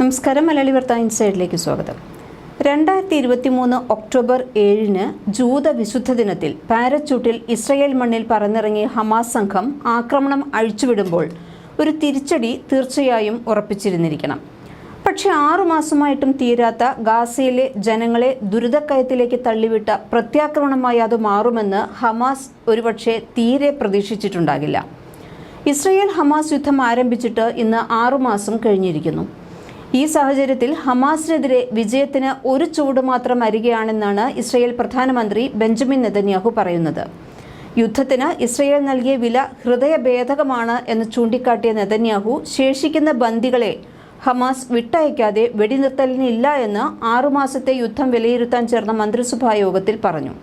നമസ്കാരം മലയാളി വാർത്ത ഇൻസൈഡിലേക്ക് സ്വാഗതം. രണ്ടായിരത്തി ഇരുപത്തി മൂന്ന് ഒക്ടോബർ ഏഴിന് ജൂത വിശുദ്ധ ദിനത്തിൽ പാരച്ചൂട്ടിൽ ഇസ്രയേൽ മണ്ണിൽ പറന്നിറങ്ങി ഹമാസ് സംഘം ആക്രമണം അഴിച്ചുവിടുമ്പോൾ ഒരു തിരിച്ചടി തീർച്ചയായും ഉറപ്പിച്ചിരുന്നിരിക്കണം. പക്ഷേ ആറുമാസമായിട്ടും തീരാത്ത ഗാസയിലെ ജനങ്ങളെ ദുരിതക്കയത്തിലേക്ക് തള്ളിവിട്ട പ്രത്യാക്രമണമായി അത് മാറുമെന്ന് ഹമാസ് ഒരുപക്ഷെ തീരെ പ്രതീക്ഷിച്ചിട്ടുണ്ടാകില്ല. ഇസ്രയേൽ ഹമാസ് യുദ്ധം ആരംഭിച്ചിട്ട് ഇന്ന് ആറുമാസം കഴിഞ്ഞിരിക്കുന്നു. ഈ സാഹചര്യത്തിൽ ഹമാസിനെതിരെ വിജയത്തിന് ഒരു ചൂട് മാത്രം അരികെയാണെന്നാണ് ഇസ്രയേൽ പ്രധാനമന്ത്രി ബെഞ്ചമിൻ നെതന്യാഹു പറയുന്നത്. യുദ്ധത്തിന് ഇസ്രയേൽ നൽകിയ വില ഹൃദയഭേദകമാണ് എന്ന് ചൂണ്ടിക്കാട്ടിയ നെതന്യാഹു ശേഷിക്കുന്ന ബന്ദികളെ ഹമാസ് വിട്ടയക്കാതെ വെടിനിർത്തലിനില്ല എന്ന് ആറുമാസത്തെ യുദ്ധം വിലയിരുത്താൻ ചേർന്ന മന്ത്രിസഭാ യോഗത്തിൽ പറഞ്ഞു.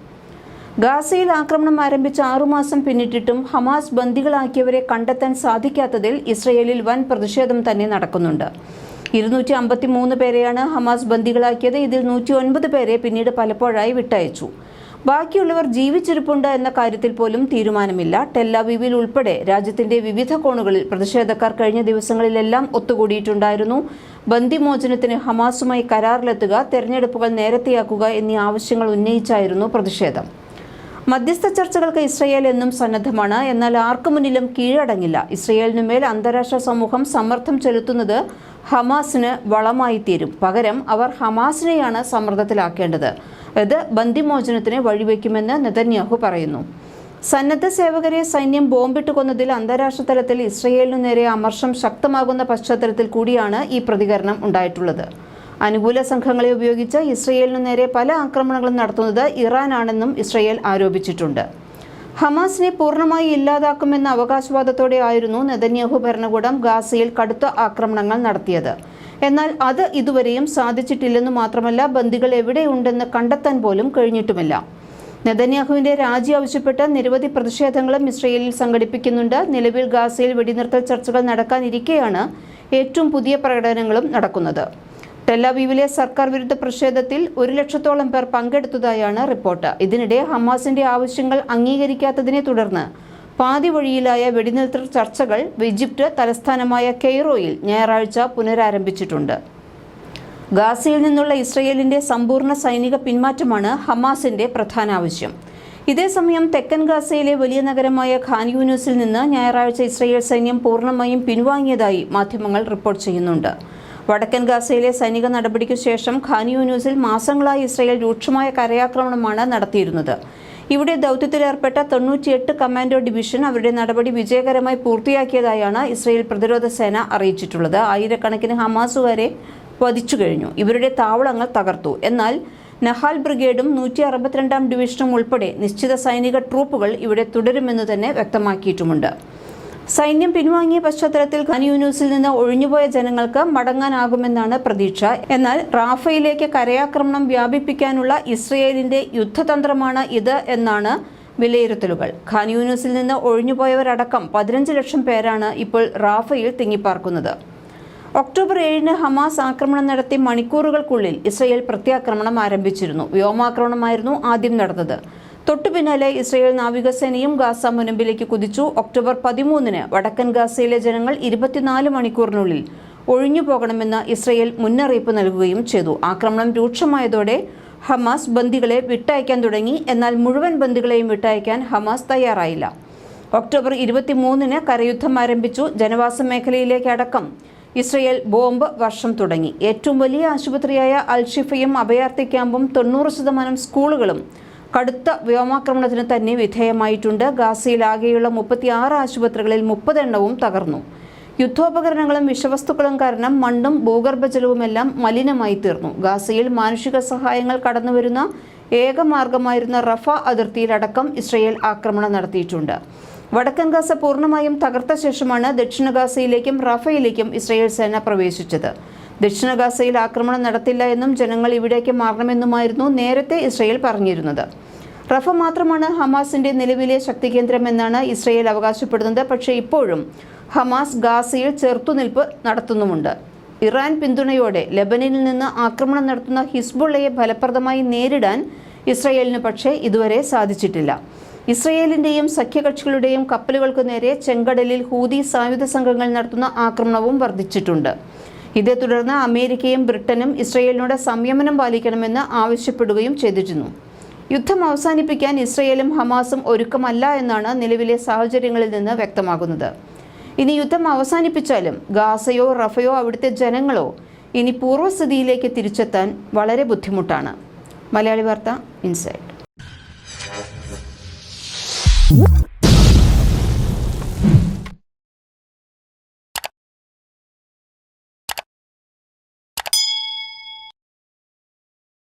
ഗാസയിൽ ആക്രമണം ആരംഭിച്ച ആറുമാസം പിന്നിട്ടിട്ടും ഹമാസ് ബന്ദികളാക്കിയവരെ കണ്ടെത്താൻ സാധിക്കാത്തതിൽ ഇസ്രയേലിൽ വൻ പ്രതിഷേധം തന്നെ നടക്കുന്നുണ്ട്. ഇരുന്നൂറ്റി അമ്പത്തി മൂന്ന് പേരെയാണ് ഹമാസ് ബന്ദികളാക്കിയത്. ഇതിൽ നൂറ്റി ഒൻപത് പേരെ പിന്നീട് പലപ്പോഴായി വിട്ടയച്ചു. ബാക്കിയുള്ളവർ ജീവിച്ചിരിപ്പുണ്ട് എന്ന കാര്യത്തിൽ പോലും തീരുമാനമില്ല. ടെല്ലാവീവിൽ ഉൾപ്പെടെ രാജ്യത്തിന്റെ വിവിധ കോണുകളിൽ പ്രതിഷേധക്കാർ കഴിഞ്ഞ ദിവസങ്ങളിലെല്ലാം ഒത്തുകൂടിയിട്ടുണ്ടായിരുന്നു. ബന്ദിമോചനത്തിന് ഹമാസുമായി കരാറിലെത്തുക തെരഞ്ഞെടുപ്പുകൾ നേരത്തെയാക്കുക എന്നീ ആവശ്യങ്ങൾ ഉന്നയിച്ചായിരുന്നു പ്രതിഷേധം. മധ്യസ്ഥ ചർച്ചകൾക്ക് ഇസ്രയേൽ എന്നും സന്നദ്ധമാണ്. എന്നാൽ ആർക്കു മുന്നിലും കീഴടങ്ങില്ല. ഇസ്രയേലിനുമേൽ അന്താരാഷ്ട്ര സമൂഹം സമ്മർദ്ദം ചെലുത്തുന്നത് ഹമാസിന് വളമായി തീരും. പകരം അവർ ഹമാസിനെയാണ് സമ്മർദ്ദത്തിലാക്കേണ്ടത്. ഇത് ബന്ദിമോചനത്തിന് വഴിവെക്കുമെന്ന് നെതന്യാഹു പറയുന്നു. സന്നദ്ധ സേവകരെ സൈന്യം ബോംബിട്ട് കൊന്നതിൽ അന്താരാഷ്ട്ര തലത്തിൽ ഇസ്രയേലിനു നേരെ അമർഷം ശക്തമാകുന്ന പശ്ചാത്തലത്തിൽ കൂടിയാണ് ഈ പ്രതികരണം ഉണ്ടായിട്ടുള്ളത്. അനുകൂല സംഘങ്ങളെ ഉപയോഗിച്ച് ഇസ്രയേലിനു നേരെ പല ആക്രമണങ്ങളും നടത്തുന്നത് ഇറാനാണെന്നും ഇസ്രയേൽ ആരോപിച്ചിട്ടുണ്ട്. ഹമാസിനെ പൂർണമായി ഇല്ലാതാക്കുമെന്ന അവകാശവാദത്തോടെ ആയിരുന്നു നെതന്യാഹു ഭരണകൂടം ഗാസയിൽ കടുത്ത ആക്രമണങ്ങൾ നടത്തിയത്. എന്നാൽ അത് ഇതുവരെയും സാധിച്ചിട്ടില്ലെന്ന് മാത്രമല്ല ബന്ദികൾ എവിടെയുണ്ടെന്ന് കണ്ടെത്താൻ പോലും കഴിഞ്ഞിട്ടുമില്ല. നെതന്യാഹുവിന്റെ രാജി ആവശ്യപ്പെട്ട് നിരവധി പ്രതിഷേധങ്ങളും ഇസ്രയേലിൽ സംഘടിപ്പിക്കുന്നുണ്ട്. നിലവിൽ ഗാസയിൽ വെടിനിർത്തൽ ചർച്ചകൾ നടക്കാനിരിക്കെയാണ് ഏറ്റവും പുതിയ പ്രകടനങ്ങളും നടക്കുന്നത്. ടെല്ലവീവിലെ സർക്കാർ വിരുദ്ധ പ്രതിഷേധത്തിൽ ഒരു ലക്ഷത്തോളം പേർ പങ്കെടുത്തതായാണ് റിപ്പോർട്ട്. ഇതിനിടെ ഹമാസിന്റെ ആവശ്യങ്ങൾ അംഗീകരിക്കാത്തതിനെ തുടർന്ന് പാതി വഴിയിലായ വെടിനിർത്തൽ ചർച്ചകൾ ഈജിപ്റ്റ് തലസ്ഥാനമായ കെയ്റോയിൽ ഞായറാഴ്ച പുനരാരംഭിച്ചിട്ടുണ്ട്. ഗാസയിൽ നിന്നുള്ള ഇസ്രയേലിന്റെ സമ്പൂർണ സൈനിക പിന്മാറ്റമാണ് ഹമാസിന്റെ പ്രധാന ആവശ്യം. ഇതേസമയം തെക്കൻ ഗാസയിലെ വലിയ നഗരമായ ഖാൻ യൂനൂസിൽ നിന്ന് ഞായറാഴ്ച ഇസ്രയേൽ സൈന്യം പൂർണമായും പിൻവാങ്ങിയതായി മാധ്യമങ്ങൾ റിപ്പോർട്ട് ചെയ്യുന്നുണ്ട്. വടക്കൻ ഗാസയിലെ സൈനിക നടപടിക്കു ശേഷം ഖാൻ യൂനിസിൽ മാസങ്ങളായി ഇസ്രയേൽ രൂക്ഷമായ കരയാക്രമണമാണ് നടത്തിയിരുന്നത്. ഇവിടെ ദൗത്യത്തിലേർപ്പെട്ട തൊണ്ണൂറ്റിയെട്ട് കമാൻഡോ ഡിവിഷൻ അവരുടെ നടപടി വിജയകരമായി പൂർത്തിയാക്കിയതായാണ് ഇസ്രയേൽ പ്രതിരോധ സേന അറിയിച്ചിട്ടുള്ളത്. ആയിരക്കണക്കിന് ഹമാസുകാരെ വധിച്ചു കഴിഞ്ഞു. ഇവരുടെ താവളങ്ങൾ തകർത്തു. എന്നാൽ നഹാൽ ബ്രിഗേഡും നൂറ്റി അറുപത്തിരണ്ടാം ഡിവിഷനും ഉൾപ്പെടെ നിശ്ചിത സൈനിക ട്രൂപ്പുകൾ ഇവിടെ തുടരുമെന്ന് തന്നെ വ്യക്തമാക്കിയിട്ടുമുണ്ട്. സൈന്യം പിൻവാങ്ങിയ പശ്ചാത്തലത്തിൽ ഖാൻ യൂനിസിൽ നിന്ന് ഒഴിഞ്ഞുപോയ ജനങ്ങൾക്ക് മടങ്ങാനാകുമെന്നാണ് പ്രതീക്ഷ. എന്നാൽ റാഫയിലേക്ക് കരയാക്രമണം വ്യാപിപ്പിക്കാനുള്ള ഇസ്രയേലിന്റെ യുദ്ധതന്ത്രമാണ് ഇത് എന്നാണ് വിലയിരുത്തലുകൾ. ഖാൻ യൂനിസിൽ നിന്ന് ഒഴിഞ്ഞുപോയവരടക്കം പതിനഞ്ച് ലക്ഷം പേരാണ് ഇപ്പോൾ റാഫയിൽ തിങ്ങിപ്പാർക്കുന്നത്. ഒക്ടോബർ ഏഴിന് ഹമാസ് ആക്രമണം നടത്തി മണിക്കൂറുകൾക്കുള്ളിൽ ഇസ്രയേൽ പ്രത്യാക്രമണം ആരംഭിച്ചിരുന്നു. വ്യോമാക്രമണമായിരുന്നു ആദ്യം നടന്നത്. തൊട്ടു പിന്നാലെ ഇസ്രയേൽ നാവികസേനയും ഗാസ മുനമ്പിലേക്ക് കുതിച്ചു. ഒക്ടോബർ പതിമൂന്നിന് വടക്കൻ ഗാസയിലെ ജനങ്ങൾ ഇരുപത്തിനാല് മണിക്കൂറിനുള്ളിൽ ഒഴിഞ്ഞു പോകണമെന്ന് ഇസ്രയേൽ മുന്നറിയിപ്പ് നൽകുകയും ചെയ്തു. ആക്രമണം രൂക്ഷമായതോടെ ഹമാസ് ബന്ദികളെ വിട്ടയക്കാൻ തുടങ്ങി. എന്നാൽ മുഴുവൻ ബന്ദികളെയും വിട്ടയക്കാൻ ഹമാസ് തയ്യാറായില്ല. ഒക്ടോബർ ഇരുപത്തിമൂന്നിന് കരയുദ്ധം ആരംഭിച്ചു. ജനവാസ മേഖലയിലേക്കടക്കം ഇസ്രയേൽ ബോംബ് വർഷം തുടങ്ങി. ഏറ്റവും വലിയ ആശുപത്രിയായ അൽഷിഫയും അഭയാർത്ഥി ക്യാമ്പും തൊണ്ണൂറ് ശതമാനം സ്കൂളുകളും കടുത്ത വ്യോമാക്രമണത്തിന് തന്നെ വിധേയമായിട്ടുണ്ട്. ഗാസയിലാകെയുള്ള മുപ്പത്തിയാറ് ആശുപത്രികളിൽ മുപ്പതെണ്ണവും തകർന്നു. യുദ്ധോപകരണങ്ങളും വിഷവസ്തുക്കളും കാരണം മണ്ണും ഭൂഗർഭജലവുമെല്ലാം മലിനമായി തീർന്നു. ഗാസയിൽ മാനുഷിക സഹായങ്ങൾ കടന്നുവരുന്ന ഏക മാർഗമായിരുന്ന റഫ അതിർത്തിയിലടക്കം ഇസ്രയേൽ ആക്രമണം നടത്തിയിട്ടുണ്ട്. വടക്കൻ ഗാസ പൂർണമായും തകർത്ത ശേഷമാണ് ദക്ഷിണ ഗാസയിലേക്കും റഫയിലേക്കും ഇസ്രയേൽ സേന പ്രവേശിച്ചത്. ദക്ഷിണ ഗാസയിൽ ആക്രമണം നടത്തില്ല എന്നും ജനങ്ങൾ ഇവിടേക്ക് മാറണമെന്നുമായിരുന്നു നേരത്തെ ഇസ്രയേൽ പറഞ്ഞിരുന്നത്. റഫ മാത്രമാണ് ഹമാസിന്റെ നിലവിലെ ശക്തി കേന്ദ്രമെന്നാണ് ഇസ്രയേൽ അവകാശപ്പെടുന്നത്. പക്ഷേ ഇപ്പോഴും ഹമാസ് ഗാസയിൽ ചെറുത്തുനിൽപ്പ് നടത്തുന്നുമുണ്ട്. ഇറാൻ പിന്തുണയോടെ ലബനനിൽ നിന്ന് ആക്രമണം നടത്തുന്ന ഹിസ്ബുള്ളയെ ഫലപ്രദമായി നേരിടാൻ ഇസ്രയേലിന് പക്ഷേ ഇതുവരെ സാധിച്ചിട്ടില്ല. ഇസ്രയേലിന്റെയും സഖ്യകക്ഷികളുടെയും കപ്പലുകൾക്ക് നേരെ ചെങ്കടലിൽ ഹൂതി സായുധ സംഘങ്ങൾ നടത്തുന്ന ആക്രമണവും വർദ്ധിച്ചിട്ടുണ്ട്. ഇതേ തുടർന്ന് അമേരിക്കയും ബ്രിട്ടനും ഇസ്രയേലിനോട് സംയമനം പാലിക്കണമെന്ന് ആവശ്യപ്പെടുകയും ചെയ്തിരുന്നു. യുദ്ധം അവസാനിപ്പിക്കാൻ ഇസ്രയേലും ഹമാസും ഒരുക്കമല്ല എന്നാണ് നിലവിലെ സാഹചര്യങ്ങളിൽ നിന്ന് വ്യക്തമാകുന്നത്. ഇനി യുദ്ധം അവസാനിപ്പിച്ചാലും ഗാസയോ റഫയോ അവിടുത്തെ ജനങ്ങളോ ഇനി പൂർവസ്ഥിതിയിലേക്ക് തിരിച്ചെത്താൻ വളരെ ബുദ്ധിമുട്ടാണ്. മലയാളി വാർത്ത ഇൻസൈഡ്